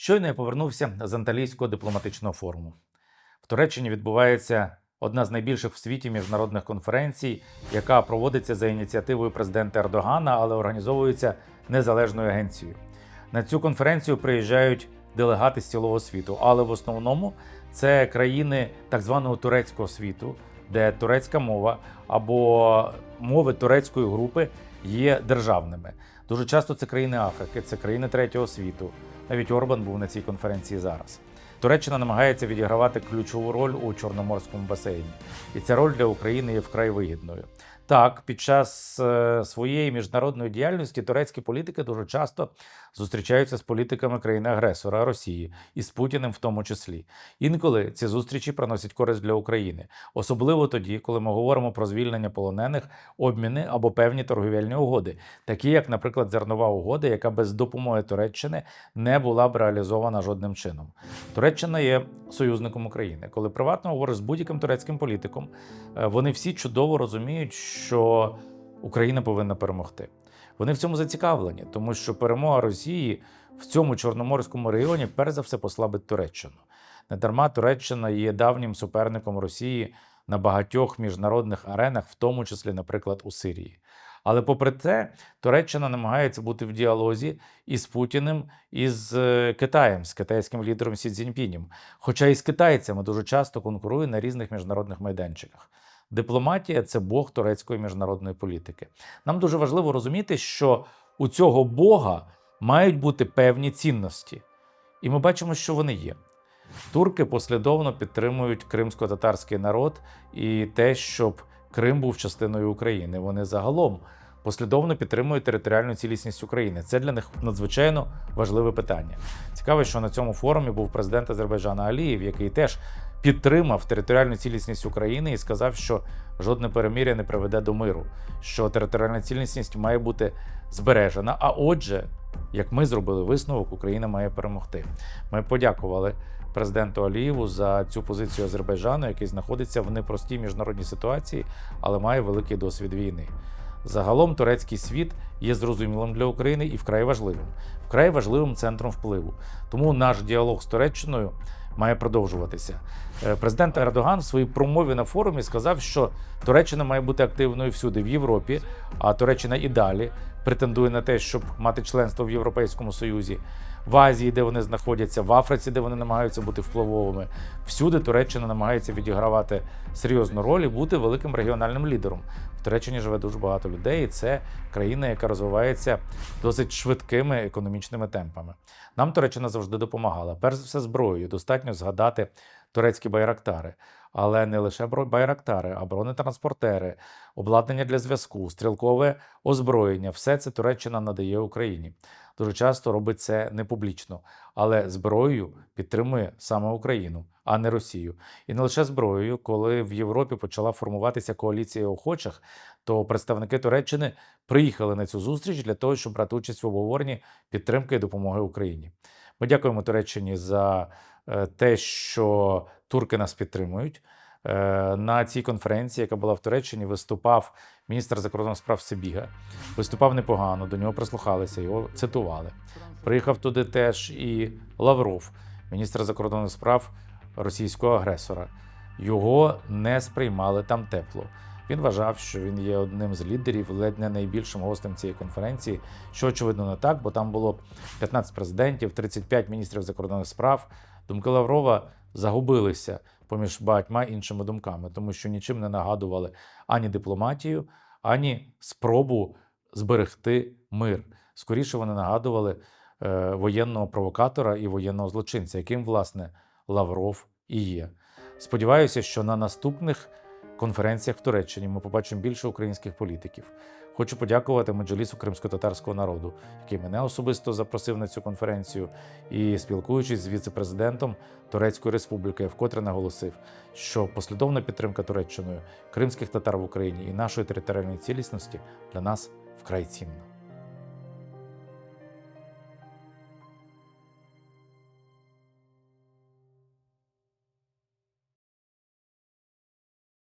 Щойно я повернувся з Анталійського дипломатичного форуму. В Туреччині відбувається одна з найбільших в світі міжнародних конференцій, яка проводиться за ініціативою президента Ердогана, але організовується незалежною агенцією. На цю конференцію приїжджають делегати з цілого світу, але в основному це країни так званого турецького світу, де турецька мова або мови турецької групи є державними. Дуже часто це країни Африки, це країни третього світу. Навіть Орбан був на цій конференції зараз. Туреччина намагається відігравати ключову роль у Чорноморському басейні, і ця роль для України є вкрай вигідною. Так, під час е, своєї міжнародної діяльності турецькі політики дуже часто зустрічаються з політиками країни-агресора Росії і з Путіним в тому числі. Інколи ці зустрічі приносять користь для України, особливо тоді, коли ми говоримо про звільнення полонених, обміни або певні торговельні угоди, такі як, наприклад, зернова угода, яка без допомоги Туреччини не була б реалізована жодним чином. Туреччина є союзником України. Коли приватно говориш з будь-яким турецьким політиком, е, вони всі чудово розуміють, що Україна повинна перемогти. Вони в цьому зацікавлені, тому що перемога Росії в цьому чорноморському регіоні перш за все послабить Туреччину. Недарма Туреччина є давнім суперником Росії на багатьох міжнародних аренах, в тому числі, наприклад, у Сирії. Але попри це, Туреччина намагається бути в діалозі із Путіним і з е, Китаєм, з китайським лідером Сі Цзіньпінем. Хоча і з китайцями дуже часто конкурує на різних міжнародних майданчиках. Дипломатія це Бог турецької міжнародної політики. Нам дуже важливо розуміти, що у цього Бога мають бути певні цінності. І ми бачимо, що вони є. Турки послідовно підтримують кримсько-татарський народ і те, щоб Крим був частиною України. Вони загалом послідовно підтримують територіальну цілісність України. Це для них надзвичайно важливе питання. Цікаво, що на цьому форумі був президент Азербайджана Алієв, який теж підтримав територіальну цілісність України і сказав, що жодне перемир'я не приведе до миру, що територіальна цілісність має бути збережена. А отже, як ми зробили висновок, Україна має перемогти. Ми подякували президенту Алієву за цю позицію Азербайджану, який знаходиться в непростій міжнародній ситуації, але має великий досвід війни. Загалом турецький світ є зрозумілим для України і вкрай важливим, вкрай важливим центром впливу. Тому наш діалог з Туреччиною має продовжуватися. Е, Президент Ердоган в своїй промові на форумі сказав, що Туреччина має бути активною всюди в Європі, а Туреччина і далі претендує на те, щоб мати членство в Європейському Союзі. В Азії, де вони знаходяться, в Африці, де вони намагаються бути впливовими, всюди Туреччина намагається відігравати серйозну роль і бути великим регіональним лідером. В Туреччині живе дуже багато людей, і це країна, яка розвивається досить швидкими економічними темпами. Нам Туреччина завжди допомагала. Перш за все, зброєю. Достатньо згадати турецькі байрактари. Але не лише байрактари, а бронетранспортери, обладнання для зв'язку, стрілкове озброєння все це Туреччина надає Україні. Дуже часто робить це не публічно, але зброєю підтримує саме Україну, а не Росію. І не лише зброєю, коли в Європі почала формуватися коаліція охочих, то представники Туреччини приїхали на цю зустріч для того, щоб брати участь в обговоренні підтримки і допомоги Україні. Ми дякуємо Туреччині за е, те, що турки нас підтримують. Е, На цій конференції, яка була в Туреччині, виступав міністр закордонних справ Сибіга. Виступав непогано, до нього прислухалися, його цитували. Приїхав туди теж і Лавров, міністр закордонних справ російського агресора. Його не сприймали там тепло. Він вважав, що він є одним з лідерів, ледь не найбільшим гостем цієї конференції, що очевидно не так, бо там було 15 президентів, 35 міністрів закордонних справ. Думки Лаврова загубилися поміж багатьма іншими думками, тому що нічим не нагадували ані дипломатію, ані спробу зберегти мир. Скоріше вони нагадували е, воєнного провокатора і воєнного злочинця, яким, власне, Лавров і є. Сподіваюся, що на наступних конференціях в Туреччині ми побачимо більше українських політиків. Хочу подякувати меджелісу кримсько-татарського народу, який мене особисто запросив на цю конференцію, і спілкуючись з віце-президентом Турецької республіки, вкотре наголосив, що послідовна підтримка Туреччиною кримських татар в Україні і нашої територіальної цілісності для нас вкрай цінна.